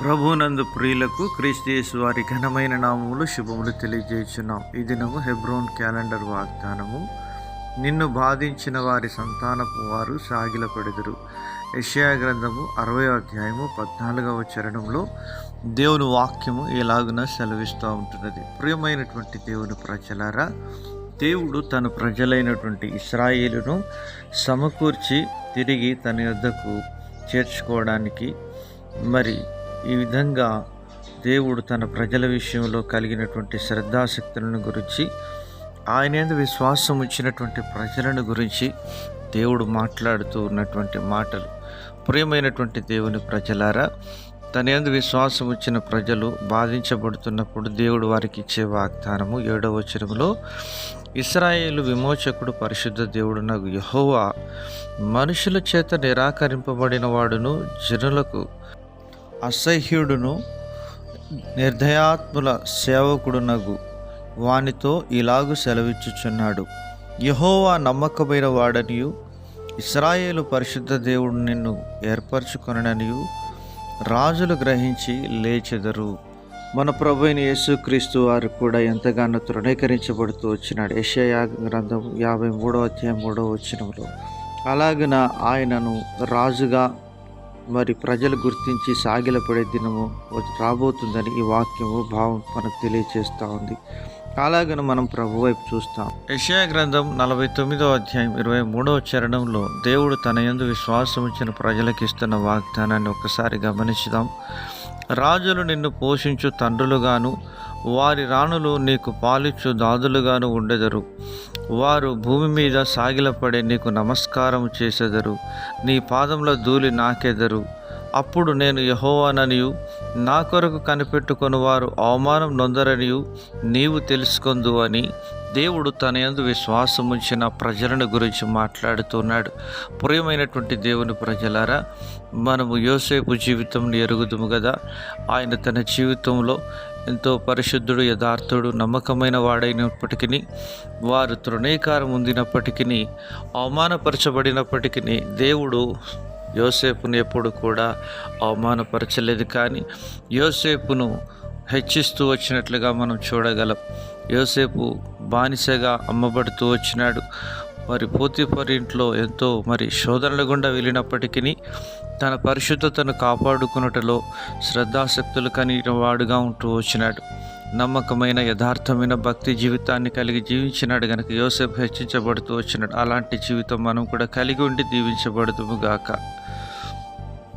ప్రభునందు ప్రియులకు క్రీస్తు వారి ఘనమైన నామములు శుభములు తెలియజేస్తున్నాం ఈ దినము హెబ్రోన్ క్యాలెండర్ వాగ్దానము. నిన్ను బాధించిన వారి సంతానపు వారు సాగిలపడెదరు. యషయా గ్రంథము అరవై అధ్యాయము పద్నాలుగవ చరణంలో దేవుని వాక్యము ఎలాగున సెలవిస్తూ ఉంటున్నది. ప్రియమైనటువంటి దేవుని ప్రజలారా దేవుడు తన ప్రజలైనటువంటి ఇస్రాయేలును సమకూర్చి తిరిగి తన యొద్దకు చేర్చుకోవడానికి మరి ఈ విధంగా దేవుడు తన ప్రజల విషయంలో కలిగినటువంటి శ్రద్ధాశక్తులను గురించి ఆయనేందు విశ్వాసం ఇచ్చినటువంటి ప్రజలను గురించి దేవుడు మాట్లాడుతూ ఉన్నటువంటి మాటలు. ప్రియమైనటువంటి దేవుని ప్రజలారా తన విశ్వాసం ఇచ్చిన ప్రజలు బాధించబడుతున్నప్పుడు దేవుడు వారికి ఇచ్చే వాగ్దానము ఏడవ వచనంలో ఇస్రాయేలు విమోచకుడు పరిశుద్ధ దేవుడు నాకు యహోవా మనుషుల చేత నిరాకరింపబడిన వాడును జనులకు అసహ్యుడును నిర్దయాత్ముల సేవకుడునగు వానితో ఇలాగు సెలవిచ్చుచున్నాడు. యహోవా నమ్మకమైన వాడనియు ఇస్రాయేలు పరిశుద్ధ దేవుడు నిన్ను ఏర్పరచుకొననియు రాజులు గ్రహించి లేచెదరు. మన ప్రభు అయిన యేసుక్రీస్తు వారు కూడా ఎంతగానో తృణీకరించబడుతూ వచ్చినాడు. యెషయా గ్రంథం యాభై మూడవ అధ్యాయం మూడవ వచ్చినంలో అలాగిన ఆయనను రాజుగా మరి ప్రజలు గుర్తించి సాగిలపడే దినము రాబోతుందని ఈ వాక్యము భావం మనకు తెలియచేస్తూ ఉంది. అలాగని మనం ప్రభు వైపు చూస్తాం. యషయా గ్రంథం నలభై తొమ్మిదో అధ్యాయం ఇరవై మూడవ చరణంలో దేవుడు తన యందు విశ్వాసం ఇచ్చిన ప్రజలకు ఇస్తున్న వాగ్దానాన్ని ఒకసారి గమనించుదాం. రాజులు నిన్ను పోషించు తండ్రులుగాను వారి రాణులు నీకు పాలిచ్చు దాదులుగాను ఉండెదరు. వారు భూమి మీద సాగిలపడే నీకు నమస్కారం చేసెదరు. నీ పాదంలో ధూళి నాకెదరు. అప్పుడు నేను యహోవాననియు నా కొరకు కనిపెట్టుకొని వారు అవమానం నొందరనియు నీవు తెలుసుకుందు అని దేవుడు తన యందు విశ్వాసముంచిన ప్రజలను గురించి మాట్లాడుతున్నాడు. ప్రియమైనటువంటి దేవుని ప్రజలారా మనము యోసేపు జీవితం ఎరుగుదుము కదా ఆయన తన జీవితంలో ఎంతో పరిశుద్ధుడు యథార్థుడు నమ్మకమైన వాడైనప్పటికీ వారు తృణీకారం ఉందినప్పటికీ అవమానపరచబడినప్పటికీ దేవుడు యోసేపును ఎప్పుడు కూడా అవమానపరచలేదు కానీ యోసేపును హెచ్చిస్తూ వచ్చినట్లుగా మనం చూడగలం. యోసేపు బానిసగా అమ్మబడుతూ వచ్చినాడు. మరి పోతిపరి ఇంట్లో ఎంతో మరి శోధనల గుండా వెళ్ళినప్పటికీ తన పరిశుద్ధతను కాపాడుకున్నటలో శ్రద్ధాశక్తులు కలిగిన వాడుగా ఉంటూ వచ్చినాడు. నమ్మకమైన యథార్థమైన భక్తి జీవితాన్ని కలిగి జీవించినాడు గనక యోసేపు హెచ్చించబడుతూ వచ్చినాడు. అలాంటి జీవితం మనం కూడా కలిగి ఉండి దీవించబడుతుము గాక.